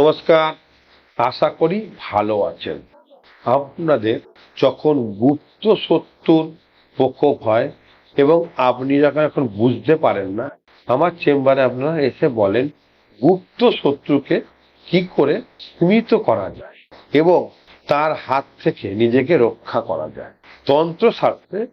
নমস্কার, আশা করি ভালো আছেন। আপনাদের যখন গুপ্ত শত্রুর প্রকোপ হয় এবং আপনি যখন এখন বুঝতে পারেন না, আমার চেম্বারে আপনারা এসে বলেন, গুপ্ত শত্রুকে কি করে সীমিত করা যায় এবং তার হাত থেকে নিজেকে রক্ষা করা যায়। তন্ত্রশাস্ত্রে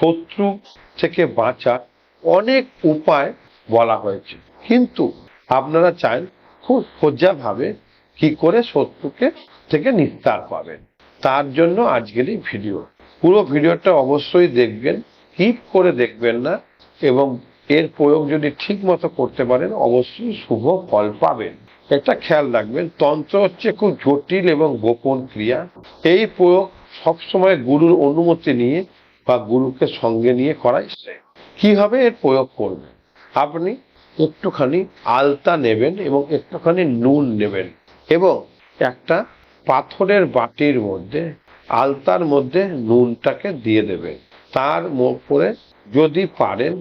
শত্রু থেকে বাঁচার অনেক উপায় বলা হয়েছে। কিন্তু আপনারা চান খুব সোজাভাবে কি করে শত্রুকে থেকে নিস্তার পাবেন। তার জন্য আজকের এই ভিডিও। পুরো ভিডিওটা অবশ্যই দেখবেন স্কিপ করে দেখবেন না এবং এর প্রয়োগ যদি ঠিক মতো করতে পারেন, অবশ্যই শুভ ফল পাবেন। একটা খেয়াল রাখবেন, তন্ত্র হচ্ছে খুব জটিল এবং গোপন ক্রিয়া। এই প্রয়োগ সবসময় গুরুর অনুমতি নিয়ে বা গুরুকে সঙ্গে নিয়ে করাই শ্রেয়। কীভাবে এর প্রয়োগ করবেন? আপনি একটুখানি আলতা নেবেন এবং একটুখানি নুন নেবেন এবং একটা পাথরের বাটির মধ্যে, আলতার মধ্যে নুনটাকে দিয়ে দেবেন। তার উপরে যদি পারেন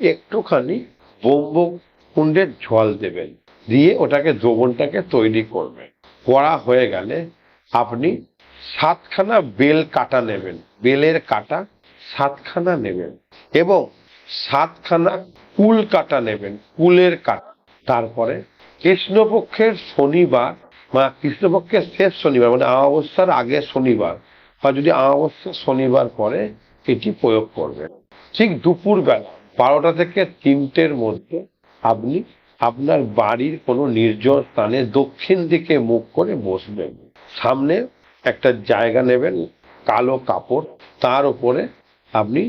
একটুখানি বোম্ব কুণ্ডের জল দেবেন। দিয়ে ওটাকে দ্রবণটাকে তৈরি করবেন। করা হয়ে গেলে আপনি সাতখানা বেল কাটা নেবেন। বেলের কাটা সাতখানা নেবেন এবং সাতখানা কুল কাটা নেবেন, কুলের কাটা। তারপরে কৃষ্ণপক্ষের শনিবার বা কৃষ্ণপক্ষের শেষ শনিবার মানে আমাবস্যার আগে শনিবার, বা যদি অমাবস্যা শনিবার পরে এটি প্রয়োগ করবেন। ঠিক দুপুর বেলা বারোটা থেকে তিনটের মধ্যে আপনি আপনার বাড়ির কোনো নির্জন স্থানে দক্ষিণ দিকে মুখ করে বসবেন। সামনে একটা জায়গা নেবেন, কালো কাপড়, তার উপরে আপনি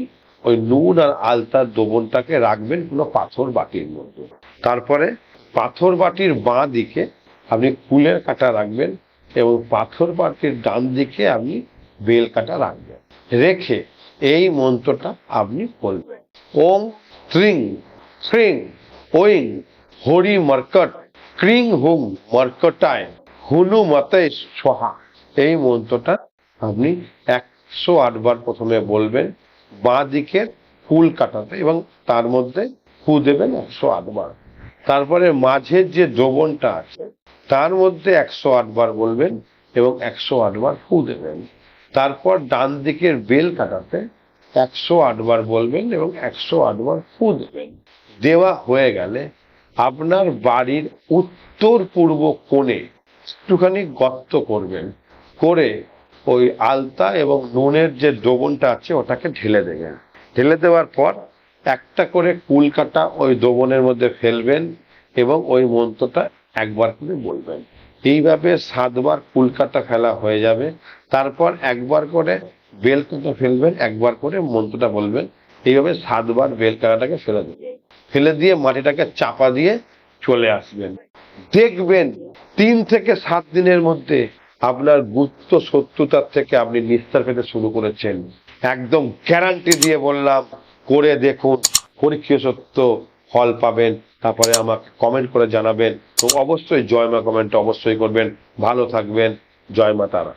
ওই নুন আর আলতার দোবনটাকে রাখবেন কোনো পাথর বাটির মধ্যে। তারপরে পাথর বাটির বাঁ দিকে আপনি কুলের কাটা রাখবেন এবং পাথর বাটির ডান দিকে আপনি বেল কাটা রাখবেন। রেখে এই মন্ত্রটা আপনি বলবেন ওম ত্রিং শ্রিং ওইং হরি মর্কট, ক্রিং হুম মর্কটায়, হুনু মতে সোহা এই মন্ত্রটা আপনি একশো আটবার প্রথমে বলবেন। বাঁ দিকের ফুল কাটাতে এবং তার মধ্যে ফু দেবেন একশো আটবার তারপরে মাঝের যে দ্রবণটা আছে, তার মধ্যে একশো আটবার বলবেন এবং একশো আটবার ফু দেবেন। তারপর ডান দিকের বেল কাটাতে একশো আটবার বলবেন এবং একশো আটবার ফু দেবেন। দেওয়া হয়ে গেলে আপনার বাড়ির উত্তর পূর্ব কোণে একটুখানি গর্ত করবেন। করে ওই আলতা এবং নুনের যে দ্রবণটা আছে, ওটাকে ঢেলে দেবেন ঢেলে দেওয়ার পর একটা করে কুল কাটা ওই দ্রবণের মধ্যে ফেলবেন এবং ওই মন্ত্রটা একবার করে বলবেন। এইভাবে সাতবার কুল কাটা ফেলা হয়ে যাবে। তারপর একবার করে বেল কাটা ফেলবেন, একবার করে মন্ত্রটা বলবেন। এইভাবে সাতবার বেল কাটাটাকে ফেলে দেবেন। ফেলে দিয়ে মাটিটাকে চাপা দিয়ে চলে আসবেন। দেখবেন তিন থেকে সাত দিনের মধ্যে আপনার গুপ্ত শত্রুতার থেকে আপনি নিস্তার পেতে শুরু করেছেন। একদম গ্যারান্টি দিয়ে বললাম, করে দেখুন পরীক্ষা সত্য ফল পাবেন, তারপরে আমাকে কমেন্ট করে জানাবেন। তো অবশ্যই জয় মা কমেন্ট অবশ্যই করবেন। ভালো থাকবেন। জয় মা তারা।